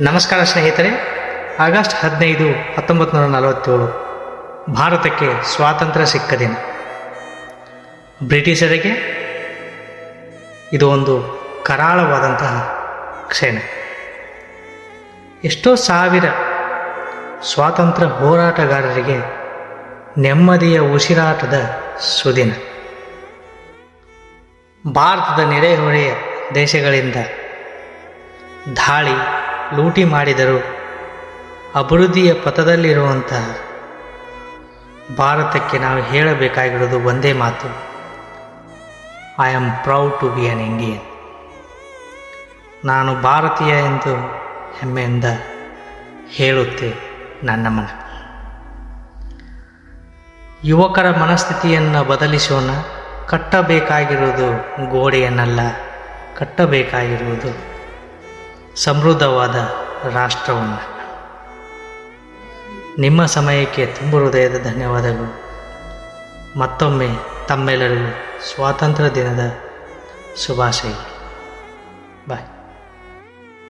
ನಮಸ್ಕಾರ ಸ್ನೇಹಿತರೆ. ಆಗಸ್ಟ್ ಹದಿನೈದು ಹತ್ತೊಂಬತ್ತು ನೂರ ನಲವತ್ತೇಳು. ಭಾರತಕ್ಕೆ ಸ್ವಾತಂತ್ರ್ಯ ಸಿಕ್ಕ ದಿನ. ಬ್ರಿಟಿಷರಿಗೆ ಇದು ಒಂದು ಕರಾಳವಾದಂತಹ ಕ್ಷಣ. ಎಷ್ಟೋ ಸಾವಿರ ಸ್ವಾತಂತ್ರ್ಯ ಹೋರಾಟಗಾರರಿಗೆ ನೆಮ್ಮದಿಯ ಉಸಿರಾಟದ ಸುದಿನ. ಭಾರತದ ನೆರೆಹೊರೆಯ ದೇಶಗಳಿಂದ ದಾಳಿ ಲೂಟಿ ಮಾಡಿದರು. ಅಭಿವೃದ್ಧಿಯ ಪಥದಲ್ಲಿರುವಂತಹ ಭಾರತಕ್ಕೆ ನಾವು ಹೇಳಬೇಕಾಗಿರೋದು ಒಂದೇ ಮಾತು. I am proud to be an Indian ನಾನು ಭಾರತೀಯ ಎಂದು ಹೆಮ್ಮೆಯಿಂದ ಹೇಳುತ್ತೆ ನನ್ನ ಮನ ಯುವಕರ ಮನಸ್ಥಿತಿಯನ್ನು ಬದಲಿಸೋಣ. ಕಟ್ಟಬೇಕಾಗಿರುವುದು ಗೋಡೆಯನ್ನಲ್ಲ, ಕಟ್ಟಬೇಕಾಗಿರುವುದು ಸಮೃದ್ಧವಾದ ರಾಷ್ಟ್ರವನ್ನು. ನಿಮ್ಮ ಸಮಯಕ್ಕೆ ತುಂಬ ಹೃದಯದ ಧನ್ಯವಾದಗಳು. ಮತ್ತೊಮ್ಮೆ ತಮ್ಮೆಲ್ಲರಿಗೂ ಸ್ವಾತಂತ್ರ್ಯ ದಿನದ ಶುಭಾಶಯ ಬಾಯ್